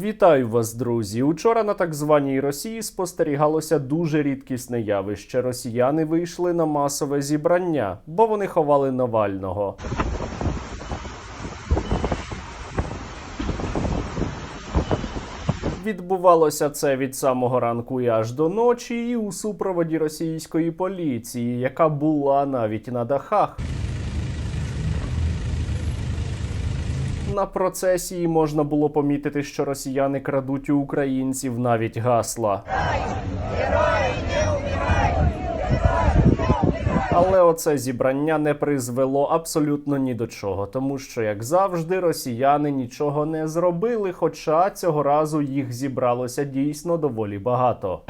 Вітаю вас, друзі! Учора на так званій Росії спостерігалося дуже рідкісне явище. Росіяни вийшли на масове зібрання, бо вони ховали Навального. Відбувалося це від самого ранку і аж до ночі, і у супроводі російської поліції, яка була навіть на дахах. На процесії можна було помітити, що росіяни крадуть у українців навіть гасла. Але оце зібрання не призвело абсолютно ні до чого, тому що, як завжди, росіяни нічого не зробили, хоча цього разу їх зібралося дійсно доволі багато.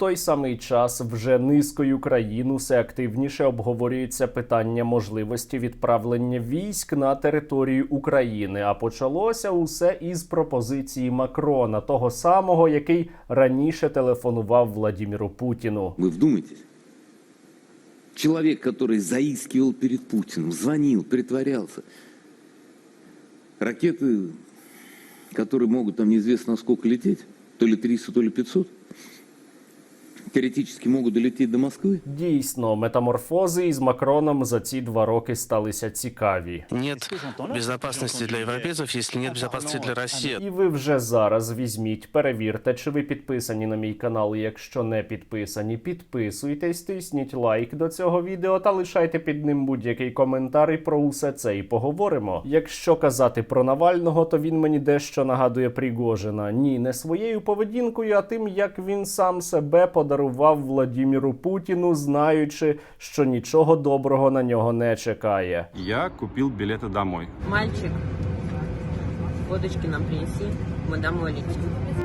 той самий час вже низкою країн усе активніше обговорюється питання можливості відправлення військ на територію України. А почалося усе із пропозиції Макрона, того самого, який раніше телефонував Владіміру Путіну. Вы вдумайтесь. Человек, который заискивал перед Путиным, звонил, притворялся. Ракеты, которые могут там неизвестно сколько лететь, то ли 300, то ли 500, теоретически могут долететь до Москвы. Дійсно, метаморфози із Макроном за ці два роки сталися цікаві. Нет безопасности для европейцев, если нет безопасности для России. І ви вже зараз візьміть, перевірте, чи ви підписані на мій канал. Якщо не підписані, підписуйтесь, тисніть лайк до цього відео та лишайте під ним будь-який коментар і про усе це і поговоримо. Якщо казати про Навального, то він мені дещо нагадує Пригожина. Ні, не своєю поведінкою, а тим, як він сам себе подарував Владіміру Путіну, знаючи, що нічого доброго на нього не чекає. Я купив білети домой. Мальчик, водочки нам принеси, ми домой летим.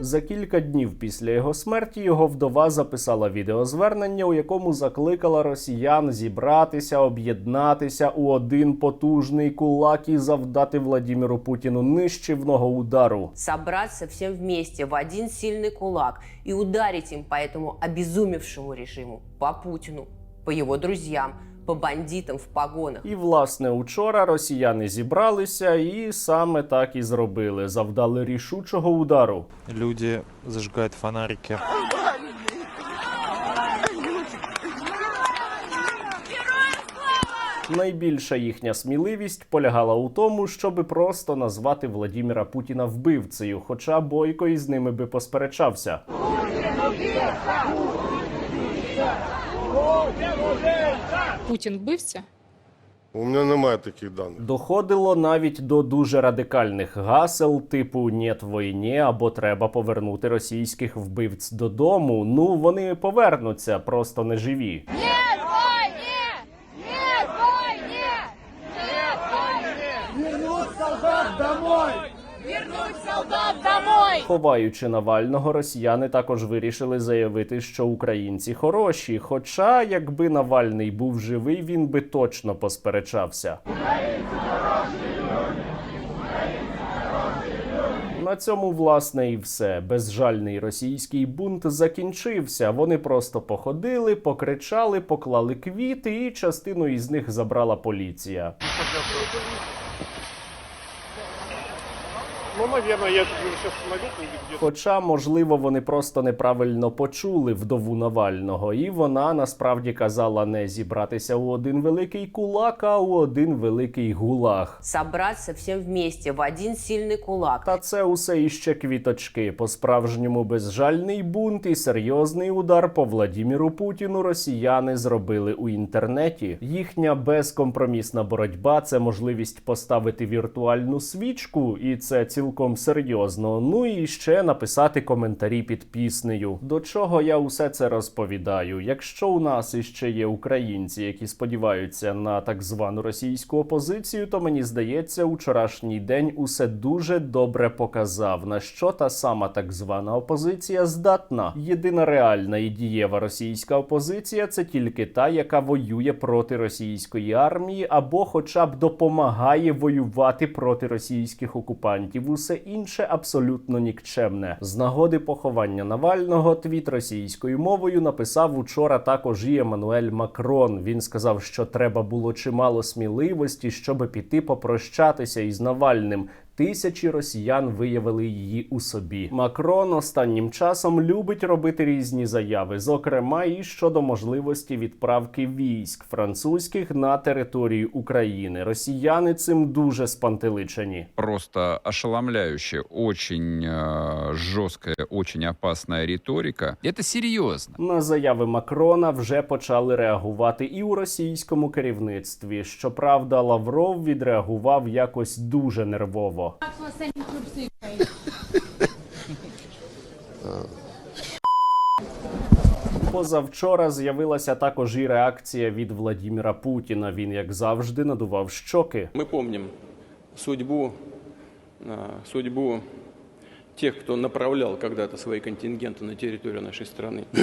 За кілька днів після його смерті його вдова записала відеозвернення, у якому закликала росіян зібратися, об'єднатися у один потужний кулак і завдати Владіміру Путіну нищівного удару. собраться всем вместе в один сильный кулак и ударить им по этому обезумевшему режиму, по Путину, по его друзьям, по бандитам в погонах. І власне учора росіяни зібралися і саме так і зробили. Завдали рішучого удару. Люди зажигают фонарики. Найбільша їхня сміливість полягала у тому, щоби просто назвати Владіміра Путіна вбивцею, хоча Бойко із ними би посперечався. Путін вбивця? У мене немає таких даних. Доходило навіть до дуже радикальних гасел, типу «Нєт війні» або треба повернути російських вбивць додому. Ну вони повернуться, просто не живі. Ховаючи Навального, росіяни також вирішили заявити, що українці хороші. Хоча, якби Навальний був живий, він би точно посперечався. На цьому власне і все. Безжальний російський бунт закінчився. Вони просто походили, покричали, поклали квіти, і частину із них забрала поліція. Хоча, можливо, вони просто неправильно почули вдову Навального, і вона насправді казала не зібратися у один великий кулак, а у один великий гулаг. Собраться всем вместе в один сильный кулак. Та це усе іще квіточки. По-справжньому безжальний бунт і серйозний удар по Владіміру Путіну росіяни зробили у інтернеті. Їхня безкомпромісна боротьба це можливість поставити віртуальну свічку, і це цілком серйозно. Ну і ще написати коментарі під піснею. До чого я усе це розповідаю? Якщо у нас іще є українці, які сподіваються на так звану російську опозицію, то мені здається, учорашній день усе дуже добре показав, на що та сама так звана опозиція здатна. Єдина реальна і дієва російська опозиція це тільки та, яка воює проти російської армії, або хоча б допомагає воювати проти російських окупантів усе інше абсолютно нікчемне. З нагоди поховання Навального твіт російською мовою написав учора також і Еммануель Макрон. Він сказав, що треба було чимало сміливості, щоб піти попрощатися із Навальним. Тисячі росіян виявили її у собі. Макрон останнім часом любить робити різні заяви, зокрема і щодо можливості відправки військ французьких на територію України. Росіяни цим дуже спантеличені. просто ошеломляющая, очень э, жесткая, очень опасная риторика. Это серьезно. На заяви Макрона вже почали реагувати і у російському керівництві. Щоправда, Лавров відреагував якось дуже нервово. Позавчора з'явилася також і реакція від Владіміра Путіна. Він, як завжди, надував щоки. Мы помним судьбу, а, судьбу тех, кто направлял когда-то свои контингенты на территорию нашей страны.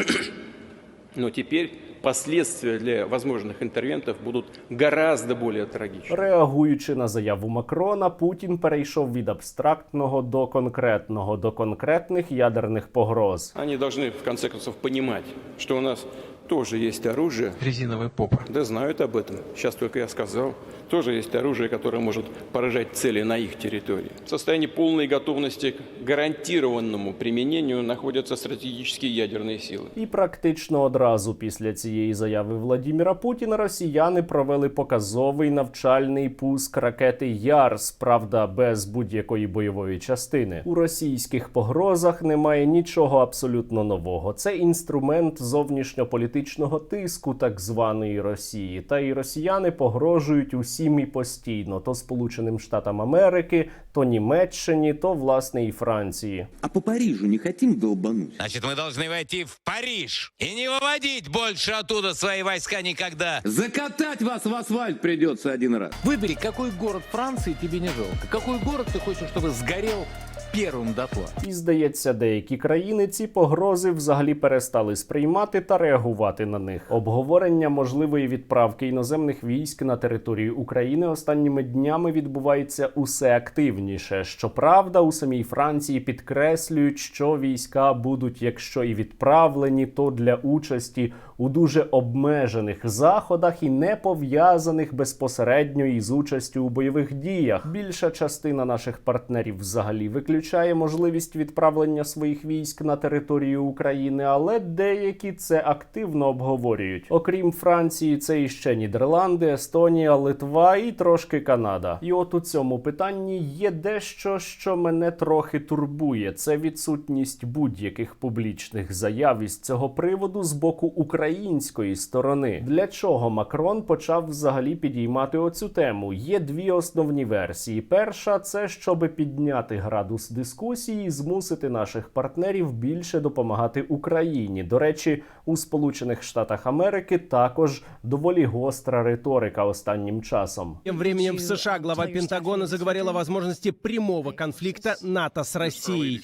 Но теперь последствия для возможных интервентов будут гораздо более трагичны. Реагуючи на заяву Макрона, Путін перейшов від абстрактного до конкретного, до конкретних ядерних погроз. Они должны, в конце концов, понимать, что у нас тоже есть оружие. Резиновый поп. Да знают об этом. Сейчас только я сказал. Тоже есть оружие, которое может поражать цели на их территории. В состоянии полной готовности к гарантированному применению находятся стратегические ядерные силы. І практично одразу після цієї заяви Владіміра Путіна росіяни провели показовий навчальний пуск ракети Ярс, правда, без будь-якої бойової частини. У російських погрозах немає нічого абсолютно нового. Це інструмент зовнішньополітичного тиску так званої Росії. Та і росіяни погрожують усім і постійно: то Сполученим Штатам Америки, то Німеччині, то власне і Франції. А по Парижу не хотим долбануть? Значит, мы должны войти в Париж и не выводить больше оттуда свои войска никогда. Закатать вас в асфальт придется один раз. Выбери, какой город Франции тебе не жалко. Какой город ты хочешь, чтобы сгорел первым дотла. І здається, деякі країни ці погрози взагалі перестали сприймати та реагувати на них. Обговорення можливої відправки іноземних військ на територію України останніми днями відбувається усе активніше. Щоправда, у самій Франції підкреслюють, що війська будуть, якщо і відправлені, то для участі у дуже обмежених заходах і не пов'язаних безпосередньо із участю у бойових діях. Більша частина наших партнерів взагалі виключає можливість відправлення своїх військ на територію України, але деякі це активно обговорюють. Окрім Франції, це іще Нідерланди, Естонія, Литва і трошки Канада. І от у цьому питанні є дещо, що мене трохи турбує. Це відсутність будь-яких публічних заяв із цього приводу з боку української сторони. Для чого Макрон почав взагалі підіймати оцю тему? Є дві основні версії. Перша це щоб підняти градус дискусії і змусити наших партнерів більше допомагати Україні. До речі, у Сполучених Штатах Америки також доволі гостра риторика останнім часом. Тем временем в США глава Пентагона заговорил о возможности прямого конфликта НАТО с Россией.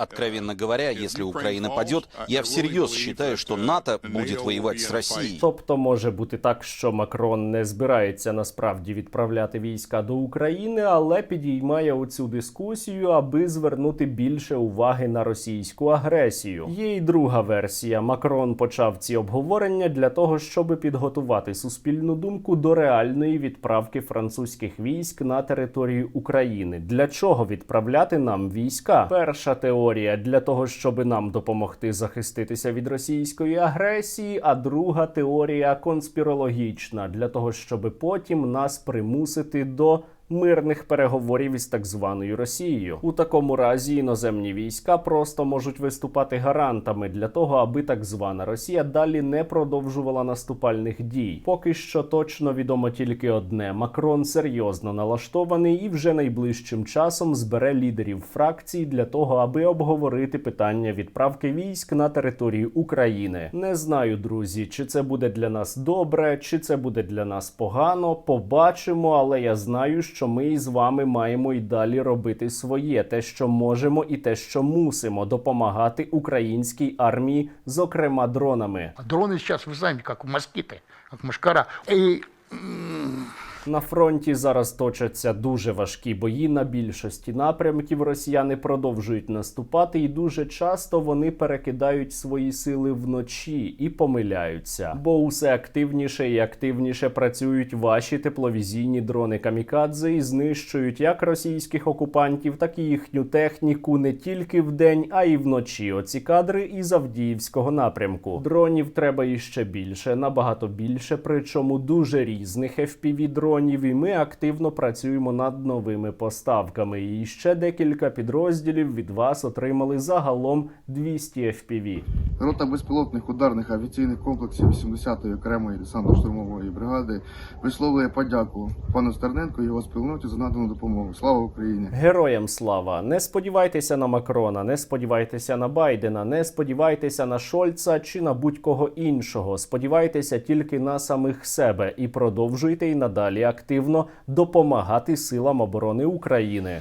Откровенно говоря, если Украина падет, я всерьез считаю, что НАТО будет воевать с Россией. Тобто може бути так, що Макрон не збирається насправді відправляти війська до України, але підіймає оцю дискусію, аби звернути більше уваги на російську агресію. Є й друга версія. Макрон почав ці обговорення для того, щоб підготувати суспільну думку до реальної відправки французьких військ на територію України. Для чого відправляти нам війська? Перша теорія для того, щоб нам допомогти захиститися від російської агресії. А друга теорія конспірологічна для того, щоб потім нас примусити до мирних переговорів із так званою Росією. У такому разі іноземні війська просто можуть виступати гарантами для того, аби так звана Росія далі не продовжувала наступальних дій. Поки що точно відомо тільки одне: Макрон серйозно налаштований і вже найближчим часом збере лідерів фракцій для того, аби обговорити питання відправки військ на територію України. Не знаю, друзі, чи це буде для нас добре, чи це буде для нас погано. Побачимо, але я знаю, що ми із вами маємо і далі робити своє, те, що можемо, і те, що мусимо, допомагати українській армії, зокрема дронами. Дроны сейчас, вы знаете, как москиты, как мушкара. И м, На фронті зараз точаться дуже важкі бої. На більшості напрямків росіяни продовжують наступати, і дуже часто вони перекидають свої сили вночі і помиляються. Бо усе активніше і активніше працюють ваші тепловізійні дрони камікадзе і знищують як російських окупантів, так і їхню техніку не тільки вдень, а й вночі. Оці кадри із Авдіївського напрямку. Дронів треба іще більше, набагато більше, причому дуже різних fpv дронів. І ми активно працюємо над новими поставками. І ще декілька підрозділів від вас отримали загалом 200 FPV. Рота безпілотних ударних авіаційних комплексів 80-ї окремої десантно-штурмової бригади висловлює подяку пану Стерненку і його спільноті за надану допомогу. Слава Україні! Героям слава! Не сподівайтеся на Макрона, не сподівайтеся на Байдена, не сподівайтеся на Шольца чи на будь-кого іншого. Сподівайтеся тільки на самих себе і продовжуйте і надалі активно допомагати силам оборони України.